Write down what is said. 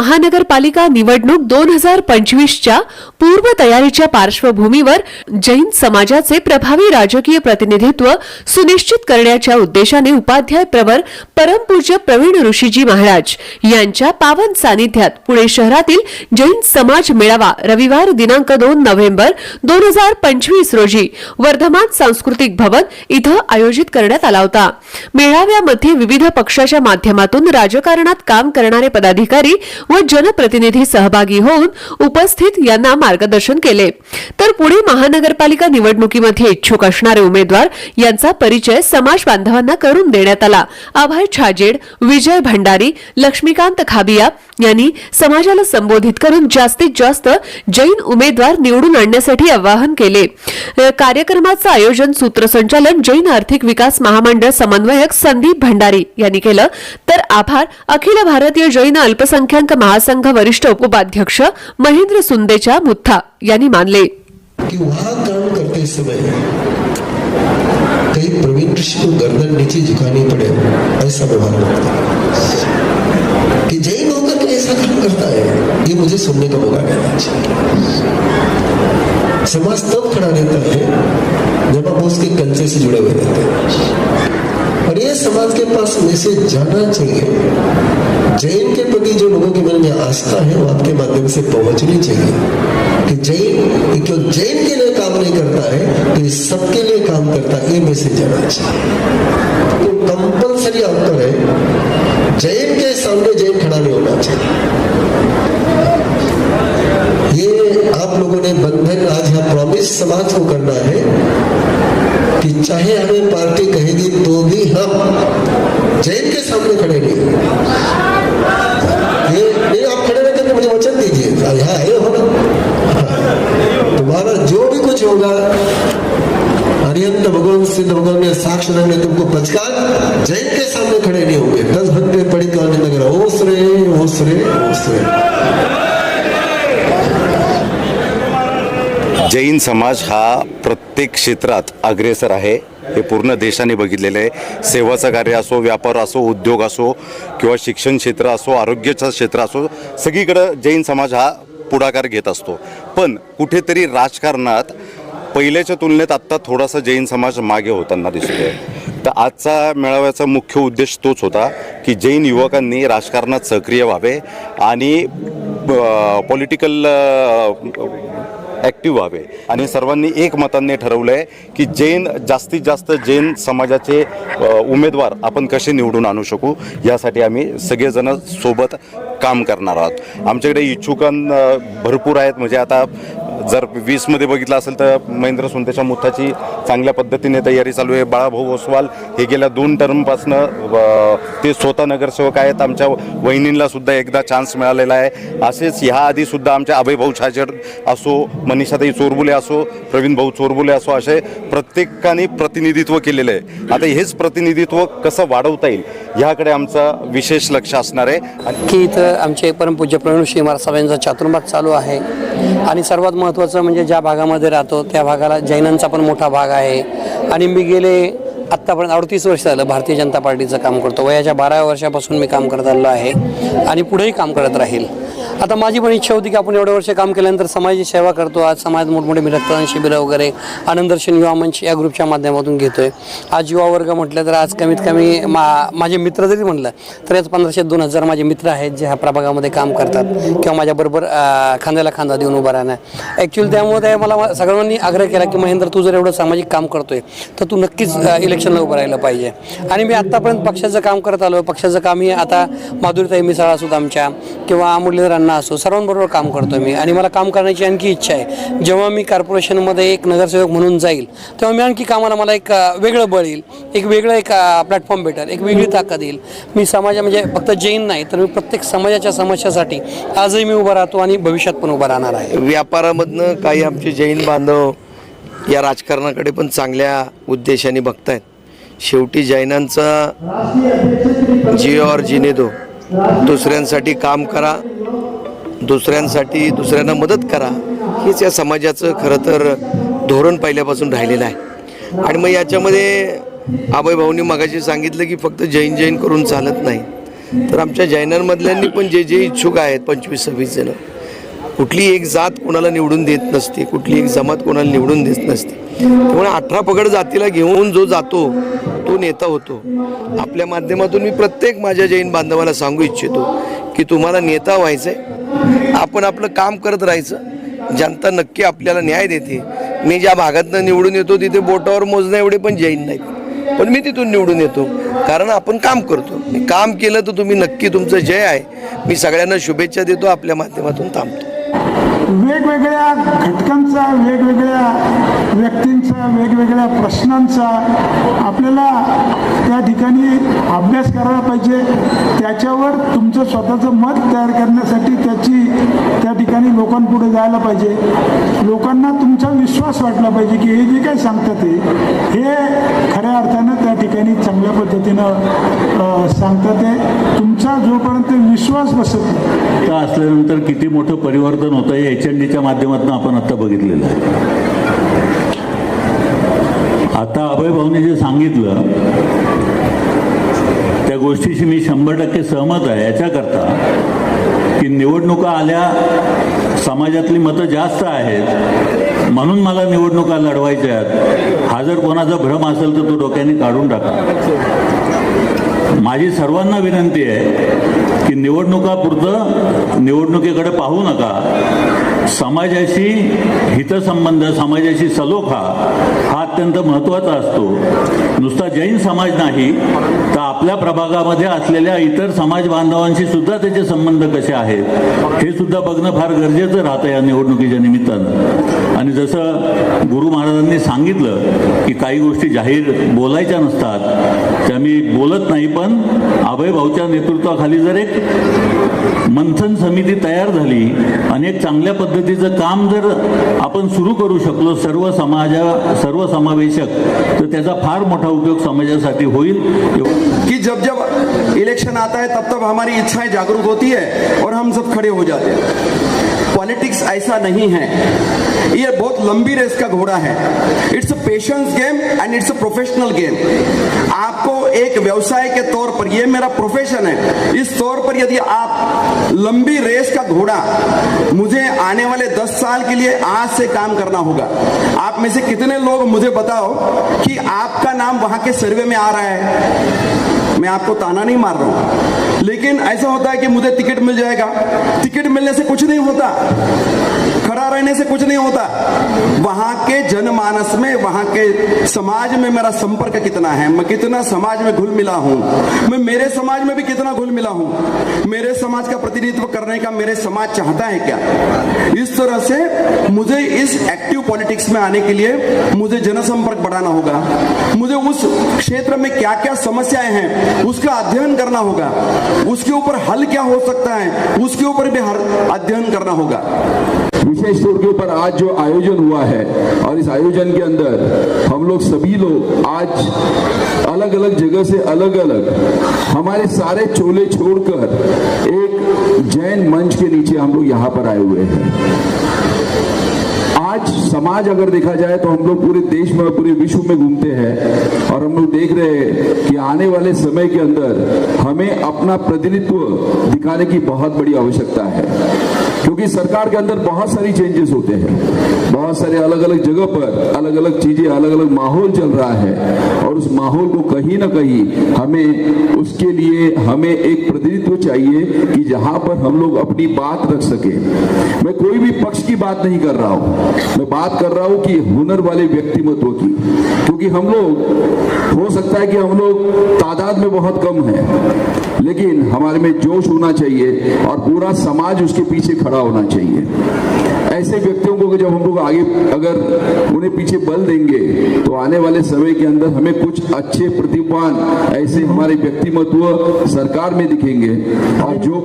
महानगरपालिका निवडणूक दोन हजार पंचवीसच्या पूर्वतयारीच्या पार्श्वभूमीवर जैन समाजाचे प्रभावी राजकीय प्रतिनिधित्व सुनिश्चित करण्याच्या उद्देशाने उपाध्याय प्रवर परमपूज्य प्रवीण ऋषीजी महाराज यांच्या पावन सानिध्यात पुणे शहरातील जैन समाज मेळावा रविवार दिनांक दोन नोव्हेंबर दोन हजार पंचवीस रोजी वर्धमान सांस्कृतिक भवन इथं आयोजित करण्यात आला होता. मेळाव्यामध्ये विविध पक्षाच्या माध्यमातून राजकारणात काम करणारे पदाधिकारी व जनप्रतिनिधी सहभागी होऊन उपस्थित यांना मार्गदर्शन केले. तर पुणे महानगरपालिका निवडणुकीमध्ये इच्छुक असणारे उमेदवार यांचा परिचय समाज बांधवांना करून देण्यात आला. अभय छाजेड विजय भंडारी लक्ष्मीकांत खाबिया यांनी समाजाला संबोधित करून जास्तीत जास्त जैन उमेदवार निवडून आणण्यासाठी आवाहन केले. कार्यक्रमाचं आयोजन सूत्रसंचालन जैन आर्थिक विकास महामंडळ समन्वयक संदीप भंडारी यांनी केलं. तर आभार अखिल भारतीय जैन अल्पसंख्याक महासंघ वरिष्ठ उपाध्यक्ष महेंद्र सुंदेच्या मुथा यांनी मानले. करते समय कहीं प्रवीण ऋषि को गर्दन नीचे झुकानी पड़े ऐसा व्यवहार करता है कि जैन होकर के ऐसा काम करता है ये मुझे सुनने का मौका मिला समाज तब खड़ा रहता है जब आप उसके कंचे से जुड़े हुए रहते. हैं और ये समाज के पास मैसेज जाना चाहिए। जैन के प्रति जो लोगों के मन में आस्था है, वो आपके माध्यम से पहुंचनी चाहिए। कि जैन केवल जैन के लिए काम नहीं करता है तो ये सबके लिए काम करता है ये मैसेज जाना चाहिए। तो कंपलसरी आउटकर है, जैन के सामने जैन खड़ा नहीं होना चाहिए। ये आप लोगों ने बंधन आज यहाँ प्रॉमिस समाज को करना है कि चाहे हमें पार्टी कहेगी तो भी हम जैन के सामने खड़े नहीं ये जैन समाज हा प्रत्येक क्षेत्रात अग्रेसर आहे. हे पूर्ण देशाने बघितलेलं आहे. सेवाचं कार्य असो व्यापार असो उद्योग असो किंवा शिक्षण क्षेत्र असो आरोग्याचं क्षेत्र असो सगळीकडं जैन समाज हा पुढाकार घेत असतो. पण कुठेतरी राजकारणात पहिल्याच्या तुलनेत आत्ता थोडासा जैन समाज मागे होताना दिसतोय. तर आजचा मेळाव्याचा मुख्य उद्देश तोच होता की जैन युवकांनी राजकारणात सक्रिय व्हावे आणि पॉलिटिकल ॲक्टिव्ह व्हावे. आणि सर्वांनी एकमताने ठरवलं आहे की जैन जास्तीत जास्त जैन समाजाचे उमेदवार आपण कसे निवडून आणू शकू यासाठी आम्ही सगळेजण सोबत काम करणार आहोत. आमच्याकडे इच्छुकां भरपूर आहेत. म्हणजे आता जर वीसमध्ये बघितलं असेल तर महेंद्र सुंतेच्या मुथाची चांगल्या पद्धतीने तयारी चालू आहे. बाळाभाऊ ओसवाल हे गेल्या दोन टर्मपासनं ते स्वतः नगरसेवक आहेत. आमच्या वहिनींना सुद्धा एकदा चान्स मिळालेला आहे. असेच ह्या आधी सुद्धा आमच्या अभयभाऊ छाजर असो मनीषाताई चोरबुले असो प्रवीण भाऊ चोरबुले असो असे प्रत्येकाने प्रतिनिधित्व केलेलं आहे. आता हेच प्रतिनिधित्व कसं वाढवता येईल ह्याकडे आमचं विशेष लक्ष असणार आहे. की इथं आमचे परमपूज्य प्रवीण श्री महाराज साहेबांचा चातुर्माग चालू आहे. आणि सर्वात महत्त्वाचं महत्त्वाचं म्हणजे ज्या भागामध्ये राहतो त्या भागाला जैनांचा पण मोठा भाग आहे. आणि मी गेले आत्तापर्यंत अडतीस वर्ष झालं भारतीय जनता पार्टीचं काम करतो. वयाच्या बारा वर्षापासून मी काम करत आलेलो आहे. आणि पुढेही काम करत राहील. आता माझी पण इच्छा होती की आपण एवढ्या वर्ष काम केल्यानंतर समाजाची सेवा करतो. आज समाजात मोठमोठे मी रक्तदान शिबिरं वगैरे आनंदर्शन युवा मंच या ग्रुपच्या माध्यमातून घेतोय. आज युवा वर्ग म्हटलं तर आज कमीत कमी मा माझे मित्र जरी म्हटलं तर आज पंधराशे दोन हजार माझे मित्र आहेत जे ह्या प्रभागामध्ये काम करतात किंवा माझ्याबरोबर खांद्याला खांदा देऊन उभा राहणार ॲक्च्युली त्यामुळे मला सगळ्यांनी आग्रह केला की महेंद्र तू जर एवढं सामाजिक काम करतोय तर तू नक्कीच इलेक्शनला उभं राहिलं पाहिजे. आणि मी आत्तापर्यंत पक्षाचं काम करत आलो. पक्षाचं काम हे आता माधुरीताई मिसाळ असोत आमच्या किंवा मुरलीधर अण्णा असो सर्वांबरोबर काम करतो मी. आणि मला काम करण्याची आणखी इच्छा आहे. जेव्हा मी कॉर्पोरेशनमध्ये एक नगरसेवक म्हणून जाईल तेव्हा मी आणखी कामाला मला एक वेगळं बळ येईल. एक वेगळं एक प्लॅटफॉर्म भेटेल. एक वेगळी ताकद येईल. मी समाजा म्हणजे फक्त जैन नाही तर मी प्रत्येक समाजाच्या समस्यासाठी आजही मी उभा राहतो आणि भविष्यात पण उभा राहणार आहे. व्यापारामधनं काही आमचे जैन बांधव या राजकारणाकडे पण चांगल्या उद्देशाने बघतायत. शेवटी जैनांचा जिओ और जिने दो दुसऱ्यांसाठी काम करा. दुसऱ्यांसाठी दुसऱ्यांना मदत करा हेच या समाजाचं खरं तर धोरण पहिल्यापासून राहिलेलं आहे. आणि मग याच्यामध्ये आबाई भाऊंनी मगाशी सांगितलं की फक्त जैन जैन करून चालत नाही. तर आमच्या जैनांमधल्यांनी पण जे जे इच्छुक आहेत पंचवीस सव्वीस जणं कुठली एक जात कोणाला निवडून देत नसते कुठली एक जमात कोणाला निवडून देत नसते. त्यामुळे अठरा पगड जातीला घेऊन जो जातो तो नेता होतो. आपल्या माध्यमातून मी प्रत्येक माझ्या जैन बांधवाला सांगू इच्छितो की तुम्हाला नेता व्हायचं आहे आपण आपलं काम करत राहायचं. जनता नक्की आपल्याला न्याय देते. मी ज्या भागातनं निवडून येतो तिथे बोटावर मोजण्या एवढे पण जैन नाहीत. पण मी तिथून निवडून येतो. कारण आपण काम करतो. मी काम केलं तर तुम्ही नक्की तुमचं जय आहे. मी सगळ्यांना शुभेच्छा देतो. आपल्या माध्यमातून थांबतो. वेगवेगळ्या घटकांचा वेगवेगळ्या व्यक्तींचा वेगवेगळ्या प्रश्नांचा आपल्याला त्या ठिकाणी अभ्यास करायला पाहिजे. त्याच्यावर तुमचं स्वतःचं मत तयार करण्यासाठी त्याची त्या ठिकाणी लोकांपुढे जायला पाहिजे. लोकांना तुमचा विश्वास वाटला पाहिजे की हे जे काही सांगतात ते हे खऱ्या अर्थानं त्या ठिकाणी चांगल्या पद्धतीनं सांगतात ते. तुमचा जोपर्यंत विश्वास बसत असल्यानंतर किती मोठं परिवर्तन होतं आहे एच एन डीच्या माध्यमातून आपण आता बघितलेलं आहे. आता अभय भाऊने जे सांगितलं त्या गोष्टीशी मी शंभर टक्के सहमत आहे. याच्याकरता की निवडणुका आल्या समाजातली मतं जास्त आहेत म्हणून मला निवडणुका लढवायच्या आहेत. हा जर कोणाचा भ्रम असेल तर तो डोक्याने काढून टाका. माझी सर्वांना विनंती आहे की निवडणुकापुरतं निवडणुकीकडे पाहू नका. समाजाशी हितसंबंध समाजाशी सलोखा हा अत्यंत महत्त्वाचा असतो. नुसता जैन समाज नाही तर आपल्या प्रभागामध्ये असलेल्या इतर समाज बांधवांशी सुद्धा त्याचे संबंध कसे आहेत हे सुद्धा बघणं फार गरजेचं राहतं या निवडणुकीच्या निमित्तानं. आणि जसं गुरु महाराजांनी सांगितलं की काही गोष्टी जाहीर बोलायच्या नसतात त्या मी बोलत नाही पण अभय भाऊच्या नेतृत्वाखाली जर एक मंथन समिती तयार झाली आणि एक चांगल्या पद्धतीचं काम जर आपण सुरू करू शकलो सर्व समाजा सर्व समावेशक तर त्याचा फार मोठा उपयोग समाजासाठी होईल. की कि जब जब इलेक्शन आता है तब तब हमारी इच्छाएं जागरूक होती है और हम सब खड़े हो जाते हैं। पॉलिटिक्स ऐसा नहीं है। ये बहुत लंबी रेस का घोड़ा है। It's a patience game and it's a professional game. आपको एक व्यवसाय के तौर पर, ये मेरा प्रोफेशन है। इस तौर पर यदि आप लंबी रेस का घोड़ा, मुझे आने वाले दस साल के लिए आज से काम करना होगा। आप में से कितने लोग मुझे बताओ कि आपका नाम वहाँ के सर्वे में आ रहा है? मैं आपको ताना नहीं मार रहा हूं। लेकिन ऐसा होता है कि मुझे टिकट मिल जाएगा। टिकट मिलने से कुछ नहीं होता। खड़ा रहने से कुछ नहीं होता। के जनमानस में, वहाँ के समाज में मेरा संपर्क कितना है? मैं कितना समाज में घुल मिला हूँ? मैं मेरे समाज में भी कितना घुल मिला हूँ? मेरे समाज का प्रतिनिधित्व करने का मेरे समाज चाहता है क्या? इस तरह से मुझे इस एक्टिव पॉलिटिक्स में आने के लिए मुझे जनसंपर्क बढ़ाना होगा। मुझे उस क्षेत्र में क्या क्या समस्याएँ हैं, उसका अध्ययन करना होगा। उसके ऊपर हल क्या हो सकता है, उसके ऊपर भी अध्ययन करना होगा। विशेष तौर के ऊपर आज जो आयोजन हुआ है, और इस आयोजन के अंदर हम लोग सभी लोग आज अलग अलग जगह से अलग अलग हमारे सारे चोले छोड़कर एक जैन मंच के नीचे हम लोग यहाँ पर आए हुए हैं। आज समाज अगर देखा जाए तो हम लोग पूरे देश में पूरे विश्व में घूमते हैं, और हम लोग देख रहे हैं कि आने वाले समय के अंदर हमें अपना प्रतिनिधित्व दिखाने की बहुत बड़ी आवश्यकता है। क्योंकि सरकार के अंदर बहुत सारी चेंजेस होते हैं। बहुत सारे अलग अलग जगह पर अलग अलग चीज़ें अलग अलग माहौल चल रहा है। और उस माहौल को कहीं ना कहीं हमें उसके लिए हमें एक प्रतिनिधित्व चाहिए कि जहाँ पर हम लोग अपनी बात रख सके। मैं कोई भी पक्ष की बात नहीं कर रहा हूँ। मैं बात कर रहा हूँ कि हुनर वाले व्यक्तिमत्व की। क्योंकि हम लोग, हो सकता है कि हम लोग तादाद में बहुत कम है, लेकिन हमारे में जोश होना चाहिए और पूरा समाज उसके पीछे खड़ा होना चाहिए। ऐसे व्यक्तियों को जब हम लोग आगे अगर उन्हें पीछे बल देंगे तो आने वाले समय के अंदर हमें कुछ अच्छे प्रतिभान ऐसे हमारे व्यक्तिमत्व सरकार में दिखेंगे। और जो